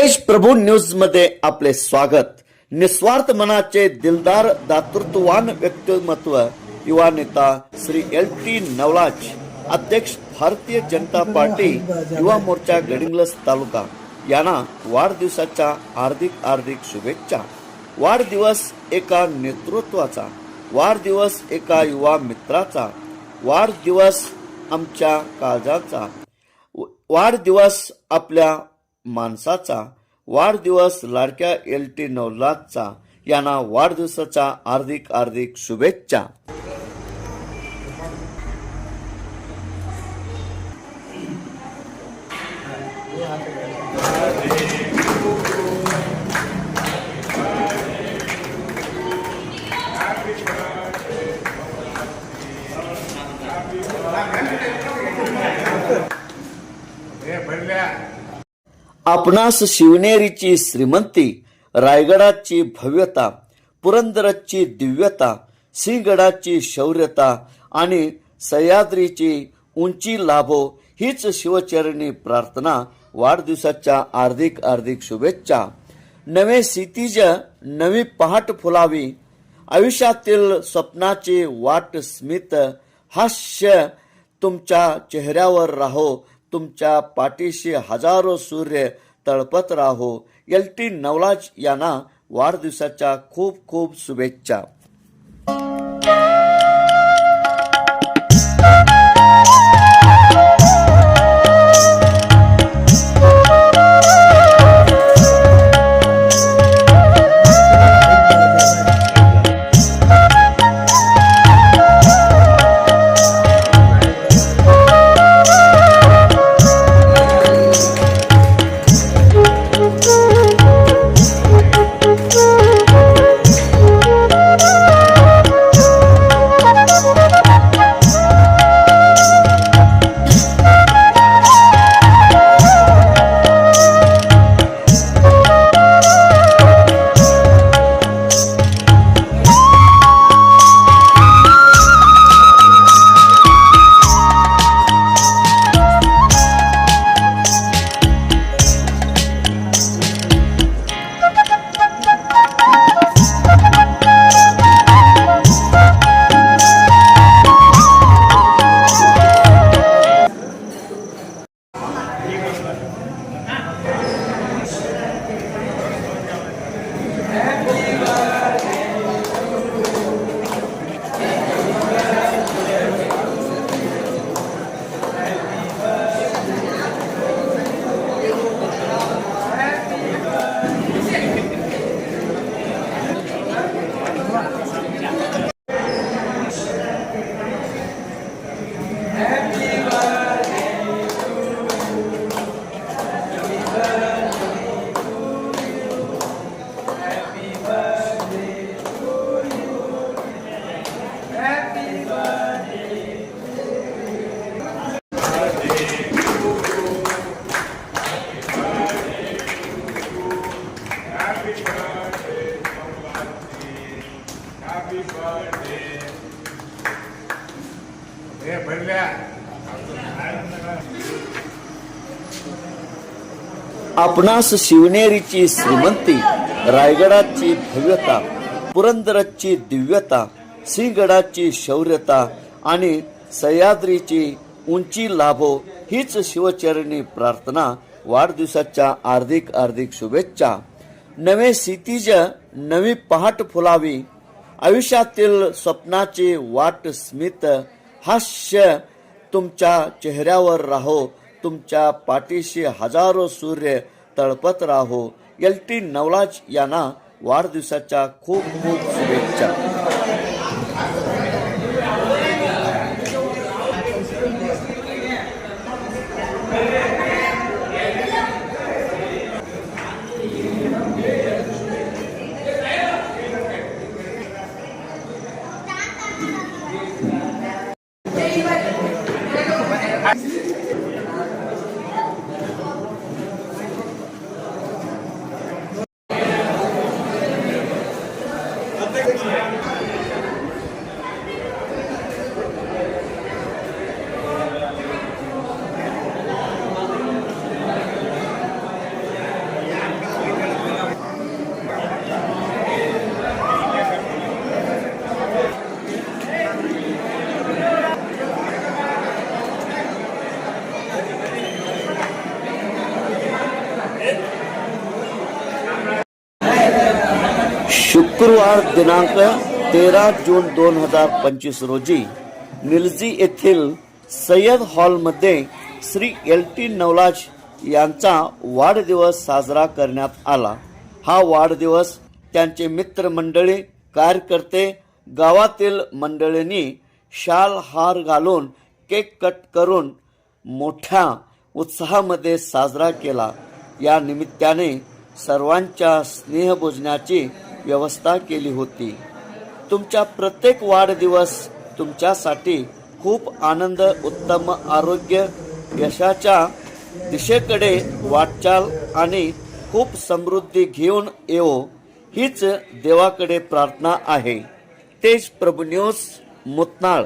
सुरेश प्रभू न्यूजमध्ये आपले स्वागत. निस्वार्थ मनाचे दिलदार दातृत्ववान व्यक्तिमत्व युवा नेता श्री एल टी नवलाज अध्यक्ष भारतीय जनता पार्टी युवा मोर्चा गडिंग्लज तालुका. यांना वाढदिवसाच्या हार्दिक हार्दिक शुभेच्छा. वाढदिवस एका नेतृत्वाचा वाढदिवस एका युवा मित्राचा वाढदिवस आमच्या काळजाचा. वाढदिवस आपल्या माणसाचा वाढदिवस लाडक्या एल टी नवलादचा यांना वाढदिवसाच्या हार्दिक हार्दिक शुभेच्छा. आपणास शिवनेरीची श्रीमंती रायगडाची भव्यता पुरंदरची दिव्यता सिंहगडाची शौर्यता आणि सह्याद्रीची उंची लाभो हीच शिवचरणी प्रार्थना वाढदिवसाच्या हार्दिक हार्दिक शुभेच्छा. नवे सितीज नवी पहाट फुलावी आयुष्यातील स्वप्नाची वाट स्मित हास्य तुमच्या चेहऱ्यावर राहो तुमच्या पाठीशी हजारो सूर्य तळपत राहो. एल टी नवलाज यांना वाढदिवसाच्या खूप खूप शुभेच्छा. आपणास शिवनेरीची श्रीमंती रायगडाची भव्यता पुरंदरची दिव्यता सिंहगडाची शौर्यता आणि सह्याद्रीची उंची लाभो हीच शिवचरणी प्रार्थना वाढदिवसाच्या हार्दिक हार्दिक शुभेच्छा. नवे सितीज नवी पहाट फुलावी आयुष्यातील स्वप्नाची वाट स्मित हास्य तुमच्या चेहऱ्यावर राहो. तुमच्या पाठीशी हजारो सूर्य तळपत राहो. एल टी नवलाज यांना वाढदिवसाच्या खूप खूप शुभेच्छा. Gracias. शुक्रवार दिनांक तेरा जून दोन हजार पंचवीस रोजी निलजी येथील सय्यद हॉलमध्ये श्री एल टी नवलाज यांचा वाढदिवस साजरा करण्यात आला. हा वाढदिवस त्यांचे मित्रमंडळी कार्यकर्ते गावातील मंडळींनी शाल हार घालून केक कट करून मोठ्या उत्साहामध्ये साजरा केला. या निमित्ताने सर्वांच्या स्नेहभोजनाची व्यवस्था केली होती. तुमच्या प्रत्येक वाढदिवस तुमच्यासाठी खूप आनंद उत्तम आरोग्य यशाच्या दिशेकडे वाटचाल आणि खूप समृद्धी घेऊन येवो हीच देवाकडे प्रार्थना आहे. तेज प्रभू न्यूज मुतनाळ.